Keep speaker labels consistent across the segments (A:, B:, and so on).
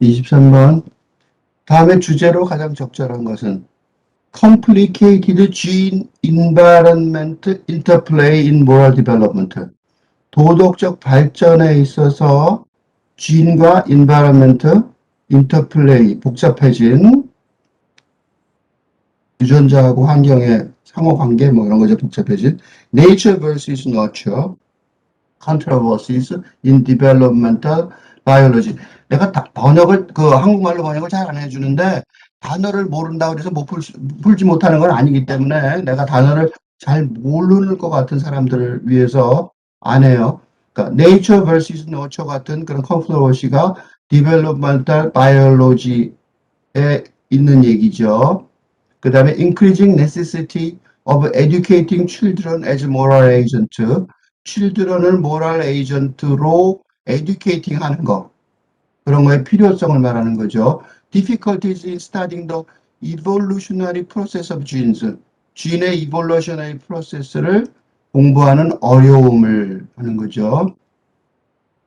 A: 23번. 다음에 주제로 가장 적절한 것은 complicated gene environment interplay in moral development. 도덕적 발전에 있어서 gene과 environment interplay, 복잡해진 유전자하고 환경의 상호관계 뭐 이런 거죠 복잡해진 nature versus nurture controversies in developmental biology 내가 다- 번역을 그 한국말로 번역을 잘 안 해주는데 단어를 모른다 그래서 못 풀, 풀지 못하는 건 아니기 때문에 내가 단어를 잘 모르는 것 같은 사람들을 위해서 안 해요. 그러니까 nature versus nurture 같은 그런 컨트로버시가 developmental biology에 있는 얘기죠. 그 다음에 increasing necessity of educating children as moral agent. children을 moral agent로 educating 하는 거. 그런 거의 필요성을 말하는 거죠. difficulties in studying the evolutionary process of genes. gene의 evolutionary process를 공부하는 어려움을 하는 거죠.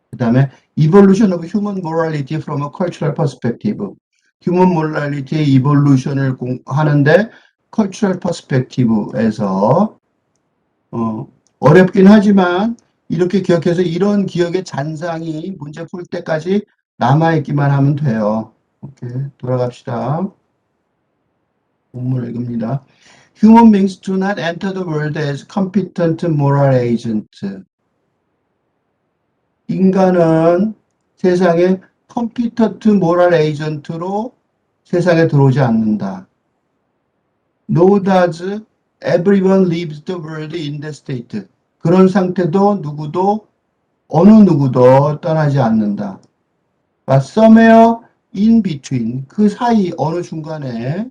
A: 그 다음에 evolution of human morality from a cultural perspective. human morality의 evolution을 공- 하는데 cultural perspective에서 어, 어렵긴 하지만 이렇게 기억해서 이런 기억의 잔상이 문제 풀 때까지 남아있기만 하면 돼요. 오케이, 돌아갑시다. 본문 읽습니다. Human beings do not enter the world as competent moral agent. 인간은 세상에 competent moral agent로 세상에 들어오지 않는다. No does everyone leaves the world in that state. 그런 상태도 누구도 어느 누구도 떠나지 않는다. But somewhere in between 그 사이 어느 중간에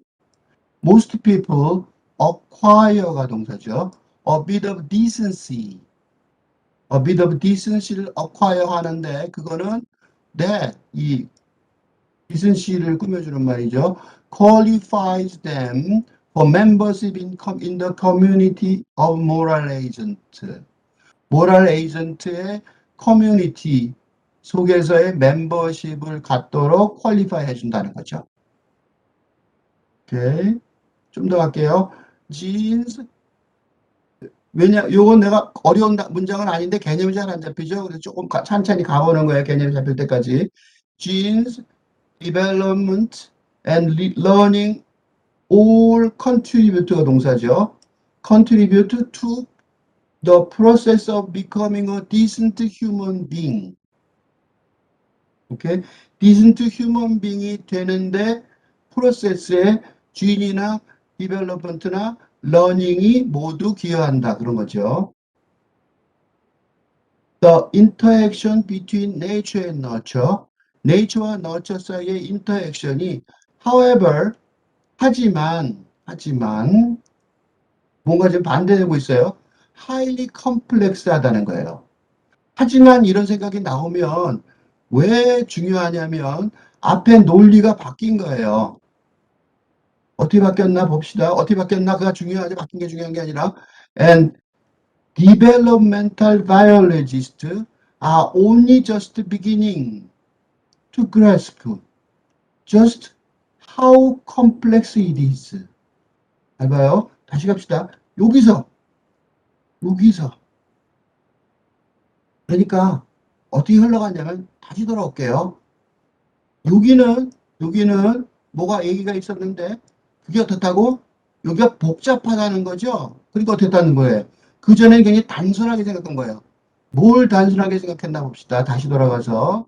A: most people acquire가 동사죠. A bit of decency. A bit of decency를 acquire 하는데 그거는 that 이 decency를 꾸며주는 말이죠. qualifies them for membership in, in the community of moral agent. moral agent의 커뮤니티 속에서의 멤버십을 갖도록 퀄리파이 해준다는 거죠. 오케이. 좀더 할게요. genes. 왜냐, 요건 내가 어려운 다- 문장은 아닌데 개념이 잘 안 잡히죠. 그래서 조금 가- 천천히 가보는 거예요. 개념이 잡힐 때까지. genes, development, and le- learning all contribute가 동사죠. contribute to the process of becoming a decent human being. 오케이? decent human being이 되는데 프로세스에 gene이나 development나 learning이 모두 기여한다. 그런 거죠. The interaction between nature and nurture. nature와 nurture 사이의 interaction이 however 하지만 하지만 뭔가 지금 반대되고 있어요. highly complex하다는 거예요. 하지만 이런 생각이 나오면 왜 중요하냐면 앞에 논리가 바뀐 거예요. 어떻게 바뀌었나 봅시다. 어떻게 바뀌었나 그가 중요하지 바뀐 게 중요한 게 아니라 and developmental biologists are only just beginning to grasp just how complex it is. 잘 봐요. 다시 갑시다. 여기서 여기서 그러니까 어떻게 흘러갔냐면 다시 돌아올게요. 여기는 여기는 뭐가 얘기가 있었는데 그게 어떻다고? 여기가 복잡하다는 거죠. 그러니까 어떻다는 거예요. 그 전에 굉장히 단순하게 생각한 거예요. 뭘 단순하게 생각했나 봅시다. 다시 돌아가서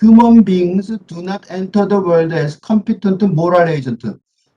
A: Human beings do not enter the world as competent moral agent.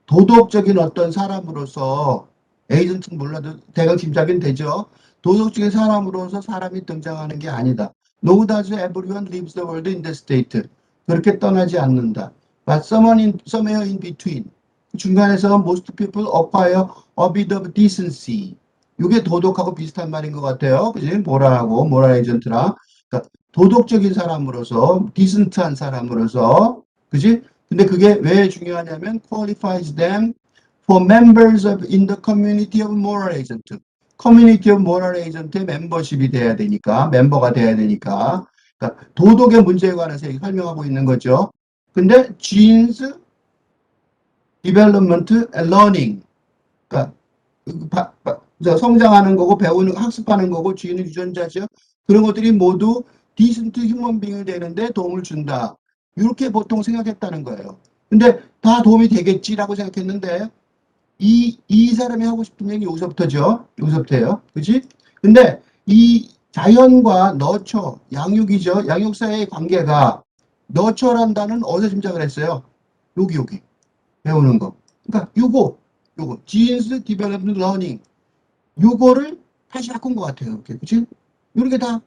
A: 도덕적인 어떤 사람으로서 에이전트는 몰라도 대강 짐작은 되죠. 도덕적인 사람으로서 사람이 등장하는 게 아니다. No does everyone leaves the world in that state. 그렇게 떠나지 않는다. But someone in, somewhere in between. 중간에서 most people acquire a bit of decency. 이게 도덕하고 비슷한 말인 것 같아요. 그지? 모랄하고, 모랄 에이전트랑. 그러니까 도덕적인 사람으로서, 디센트한 사람으로서, 그지? 근데 그게 왜 중요하냐면, qualifies them for members of in the community of moral agent. 커뮤니티 오브 모럴 에이전트의 멤버십이 돼야 되니까 멤버가 돼야 되니까 그러니까 도덕의 문제에 관해서 설명하고 있는 거죠. 근데 genes, development, and learning. 그러니까 성장하는 거고 배우는 학습하는 거고 지인은 유전자죠. 그런 것들이 모두 디센트 휴먼 빙이 되는데 도움을 준다. 이렇게 보통 생각했다는 거예요. 근데 다 도움이 되겠지라고 생각했는데 이, 이 사람이 하고 싶은 얘기 여기서부터죠. 여기서부터예요. 그지? 근데 이 자연과 너처, 양육이죠. 양육 사이의 관계가 너처란다는 어디서 짐작을 했어요? 여기 여기 배우는 거. 그러니까 요거 요거 genes development learning 요거를 다시 바꾼 것 같아요. 그치? 이렇게 다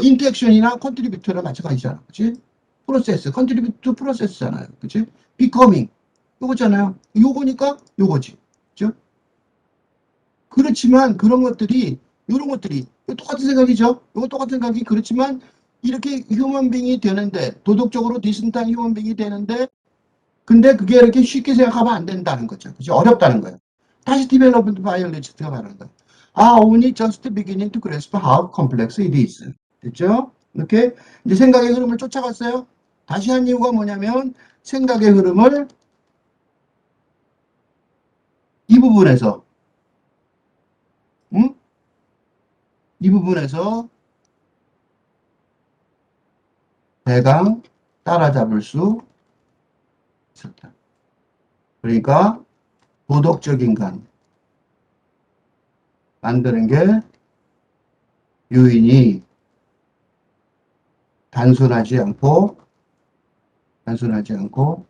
A: 인터액션이나 컨트리뷰터랑 마찬가지잖아. 그치? 프로세스, 컨트리뷰터 프로세스잖아요. 그치? becoming 요거잖아요. 요거니까 요거지. 그죠? 그렇지만 그런 것들이 이런 것들이 똑같은 생각이죠. 이거 똑같은 생각이 그렇지만 이렇게 휴먼빙이 되는데 도덕적으로 디슨트한 휴먼빙이 되는데 근데 그게 이렇게 쉽게 생각하면 안 된다는 거죠. 그죠? 어렵다는 거예요. 다시 디벨롭먼트 바이올리스트가 말하는 거예요. Are only just beginning to grasp how complex it is. 됐죠? 이렇게 이제 생각의 흐름을 쫓아갔어요. 다시 한 이유가 뭐냐면 생각의 흐름을 이 부분에서 응? 이 부분에서 대강 따라잡을 수 있었다. 그러니까 도덕적 인 간 만드는 게 요인이 단순하지 않고 단순하지 않고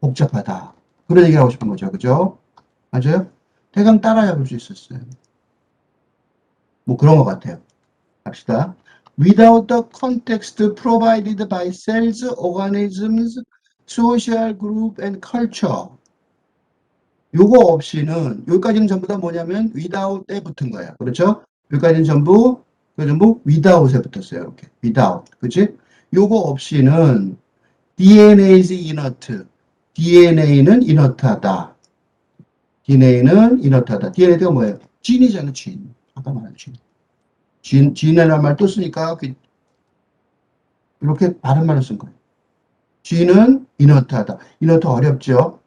A: 복잡하다. 그런 얘기를 하고 싶은 거죠. 그죠? 맞아요? 대강 따라잡을 수 있었어요. 뭐 그런 것 같아요. 갑시다. Without the context provided by cells, organisms, social group, and culture. 요거 없이는 여기까지는 전부 다 뭐냐면 without에 붙은 거야. 그렇죠? 여기까지는 전부 그 전부 without에 붙었어요. 이렇게 without. 그렇지? 요거 없이는 DNA's inert. DNA는 inert하다. DNA는 inert하다. DNA가 뭐예요? 진이잖아, 진. 아까 말한 진. 진, 진이라는 말 또 쓰니까 그- 이렇게 다른 말을 쓴 거예요. 진은 inert하다. iner트 어렵죠?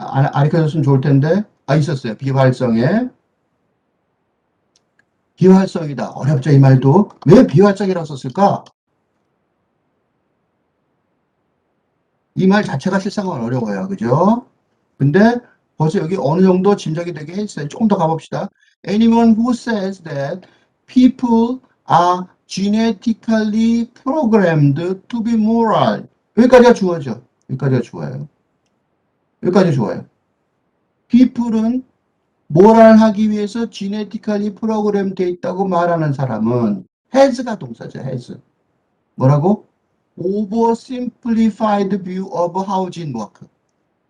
A: 아, 아리켜줬으면 좋을 텐데, 아, 있었어요. 비활성에. 비활성이다. 어렵죠, 이 말도. 왜 비활성이라고 썼을까? 이 말 자체가 실상은 어려워요. 그죠? 근데 벌써 여기 어느 정도 짐작이 되게 했어요. 조금 더 가봅시다. Anyone who says that people are genetically programmed to be moral. 여기까지가 주어죠. 여기까지가 주어요. 여기까지 좋아요. people은 모랄하기 위해서 genetically 프로그램 돼 있다고 말하는 사람은 has가 동사죠. has. 뭐라고? oversimplified view of gene work.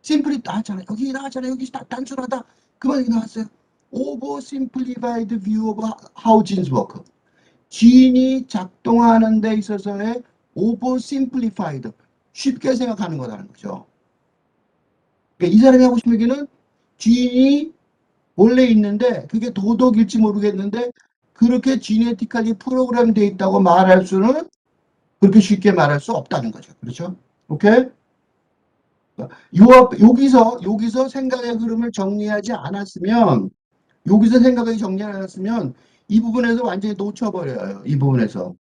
A: simply 나왔잖아요. 여기 나왔잖아요. 여기 다 단순하다. 그만 여기 나왔어요. oversimplified view of genes work. 진이 작동하는 데 있어서의 oversimplified. 쉽게 생각하는 거라는 거죠. 그러니까 이 사람이 하고 싶은 얘기는 진이 원래 있는데 그게 도덕일지 모르겠는데 그렇게 지네티컬리 프로그램 돼 있다고 말할 수는 그렇게 쉽게 말할 수 없다는 거죠. 그렇죠? 오케이? 요, 앞- 여기서 여기서 생각의 흐름을 정리하지 않았으면 여기서 생각을 정리 안 않았으면 이 부분에서 완전히 놓쳐버려요. 이 부분에서.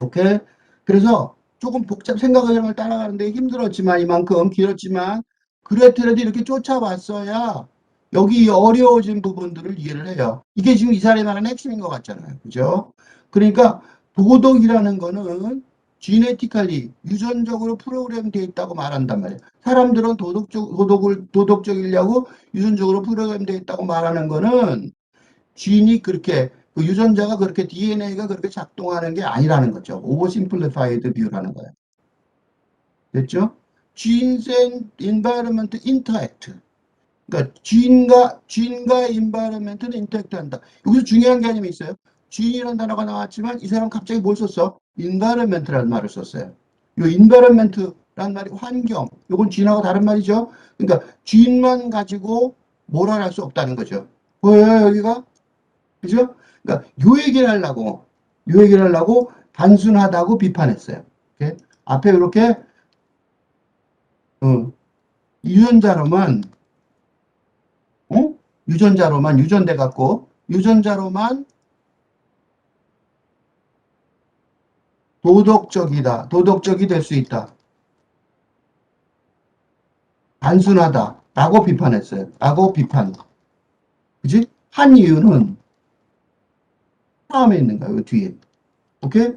A: 오케이? 그래서 조금 복잡 생각의 흐름을 따라가는데 힘들었지만 이만큼 길었지만 그렇더라도 이렇게 쫓아봤어야 여기 어려워진 부분들을 이해를 해요. 이게 지금 이 사람이 말하는 핵심인 것 같잖아요. 그죠? 그러니까 도덕이라는 거는 지네티컬리 유전적으로 프로그램 돼 있다고 말한단 말이에요. 사람들은 도덕적 도덕을 도덕적이려고 유전적으로 프로그램 돼 있다고 말하는 거는 진이 그렇게 그 유전자가 그렇게 DNA가 그렇게 작동하는 게 아니라는 거죠. 오버심플리파이드 뷰라는 거예요. 됐죠? And environment interact. 그러니까 gene과 gene과 environment는 interact 한다. 여기서 중요한 개념이 있어요. gene이라는 단어가 나왔지만 이 사람 갑자기 뭘 썼어? environment라는 말을 썼어요. 이 environment라는 말이 환경. 이건 gene하고 다른 말이죠. 그러니까 gene만 가지고 뭘할수 없다는 거죠. 보여요 여기가? 그죠? 그러니까 요 얘기를 하려고 요 얘기를 하려고 단순하다고 비판했어요. 오케이? 앞에 이렇게 어, 유전자로만 어? 유전자로만 유전돼 갖고 유전자로만 도덕적이다. 도덕적이 될 수 있다. 단순하다. 라고 비판했어요. 라고 비판. 그지? 한 이유는 다음에 있는 거예요. 요 뒤에. 오케이?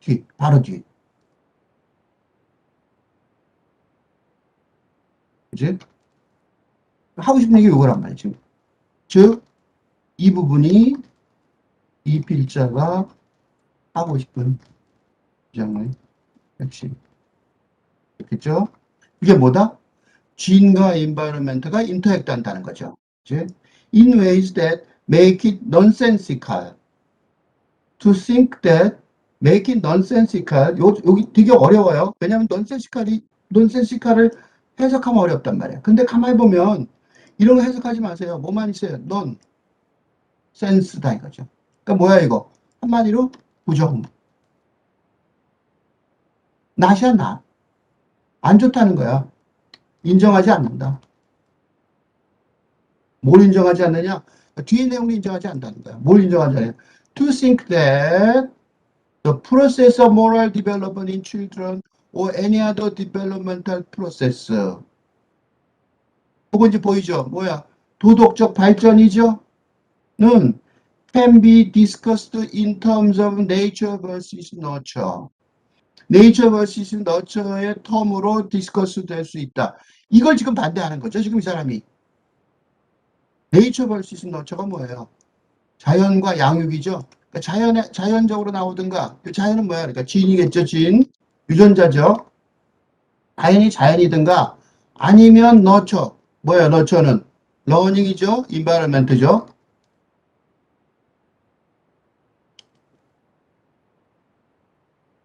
A: 뒤. 바로 뒤. 그지? 하고 싶은 얘기 이거란 말이에요. 지금. 즉, 이 부분이 이 필자가 하고 싶은 주장의 핵심. 그렇겠죠? 이게 뭐다? gene과 environment가 인터액트 한다는 거죠. 그치? In ways that make it nonsensical. To think that make it nonsensical. 요, 여기 되게 어려워요. 왜냐하면 nonsensical이, nonsensical을 해석하면 어렵단 말이에요. 근데 가만히 보면 이런 거 해석하지 마세요. 뭐만 있어요? non sense다 이거죠. 그러니까 뭐야 이거? 한마디로 부정. 낫이야 나. 안 좋다는 거야. 인정하지 않는다. 뭘 인정하지 않느냐? 뒤에 내용을 인정하지 않는다는 거야. 뭘 인정하지 않느냐? To think that the process of moral development in children or any other developmental process. 이거 이제 보이죠? 뭐야? 도덕적 발전이죠? 는 can be discussed in terms of nature versus nurture. nature versus nurture의 텀으로 디스커스 될 수 있다. 이걸 지금 반대하는 거죠. 지금 이 사람이. nature versus nurture가 뭐예요? 자연과 양육이죠. 그러니까 자연에, 자연적으로 나오든가, 그 자연은 뭐야? 그러니까 진이겠죠, 진. 유전자죠. 자연이 자연이든가, 아니면 nurture. 뭐예요, nurture는? learning이죠. environment죠.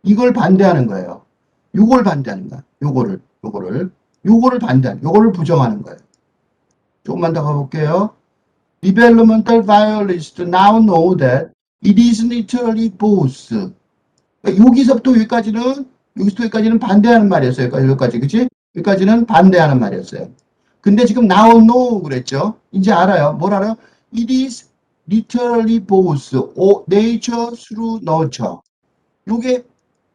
A: 이걸 반대하는 거예요. 요걸 반대하는 거야. 요거를, 요거를. 요거를 반대하는, 요거를 부정하는 거예요. 조금만 더 가볼게요. Developmental biologists now know that it is literally both. 그러니까 여기서부터 여기까지는, 여기까지는 반대하는 말이었어요. 여기까지, 여기까지. 그치? 여기까지는 반대하는 말이었어요. 근데 지금 now know 그랬죠? 이제 알아요. 뭘 알아요? It is literally both. nature through nurture. 요게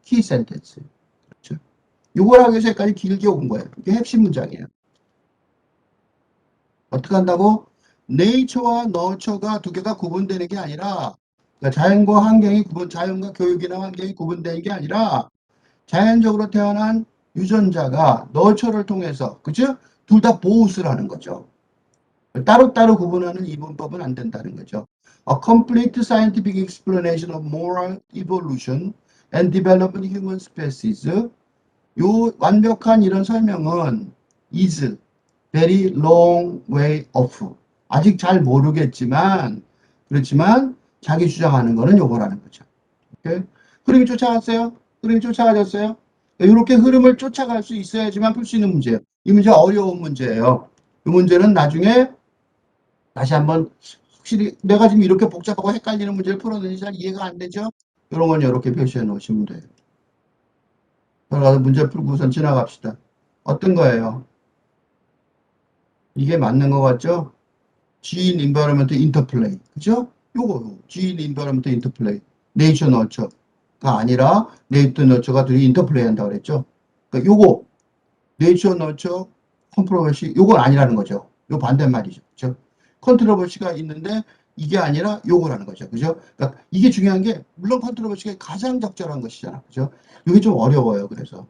A: 키 센텐스. 그렇죠? 요걸 하기 위해서 여기까지 길게 온 거예요. 이게 핵심 문장이에요. 어떻게 한다고? 네이처와 너처가 두 개가 구분되는 게 아니라 그러니까 자연과 환경이 구분, 자연과 교육이나 환경이 구분되는 게 아니라 자연적으로 태어난 유전자가 너처를 통해서 그죠? 둘다 하는 거죠. 따로따로 구분하는 이분법은 안 된다는 거죠. A complete scientific explanation of moral evolution and development human species. 요 완벽한 이런 설명은 is very long way off. 아직 잘 모르겠지만 그렇지만 자기 주장하는 거는 요거라는 거죠. 오케이? 흐름이 쫓아갔어요? 흐름이 쫓아가졌어요? 이렇게 흐름을 쫓아갈 수 있어야지만 풀 수 있는 문제예요. 이 문제 어려운 문제예요. 이 문제는 나중에 다시 한번 확실히 내가 지금 이렇게 복잡하고 헷갈리는 문제를 풀었는지 잘 이해가 안 되죠? 이런 건 이렇게 표시해 놓으시면 돼요. 들어가서 문제 풀고 우선 지나갑시다. 어떤 거예요? 이게 맞는 것 같죠? Gene Environment Interplay. 그죠? 요거, Gene Environment Interplay. Nature Nurture 가 아니라 Nature Nurture가 둘이 인터플레이 한다고 그랬죠? 그러니까 요거, Nature Nurture Controversy, 요건 아니라는 거죠. 요 반대말이죠. 그죠? 컨트로버시가 있는데 이게 아니라 요거라는 거죠. 그죠? 그러니까 이게 중요한 게 물론 컨트로버시가 가장 적절한 것이잖아. 그죠? 이게 좀 어려워요. 그래서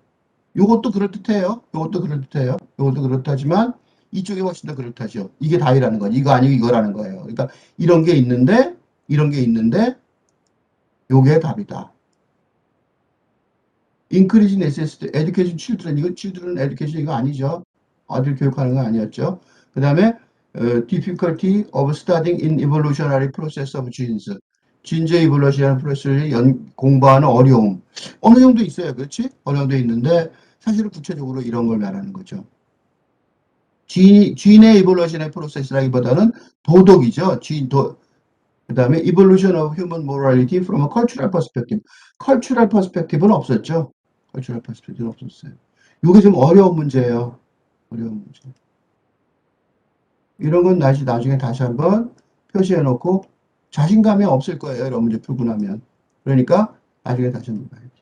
A: 요것도 그럴듯해요. 요것도 그럴듯해요. 요것도 그렇다지만 이쪽이 훨씬 더 그렇다죠. 이게 답이라는 거지. 이거 아니고 이거라는 거예요. 그러니까 이런 게 있는데 이런 게 있는데 요게 답이다. Increasing necessity, education children. 이거 children education 이거 아니죠. 아들 교육하는 거 아니었죠. 그 다음에 어, difficulty of studying in evolutionary process of genes. 진제 이볼루션이라는 프로세스를 연, 공부하는 어려움. 어느 정도 있어요. 그렇지? 어느 정도 있는데 사실은 구체적으로 이런 걸 말하는 거죠. 진, 진의 이볼루션의 프로세스라기보다는 도덕이죠. 진, 도, 그 다음에 evolution of human morality from a cultural perspective. cultural perspective는 없었죠. Cultural perspective는 없었어요. 이게 좀 어려운 문제예요. 어려운 문제. 이런 건 다시 나중에 다시 한번 표시해 놓고 자신감이 없을 거예요. 이런 문제 나면. 그러니까 나중에 다시 한번 봐야지.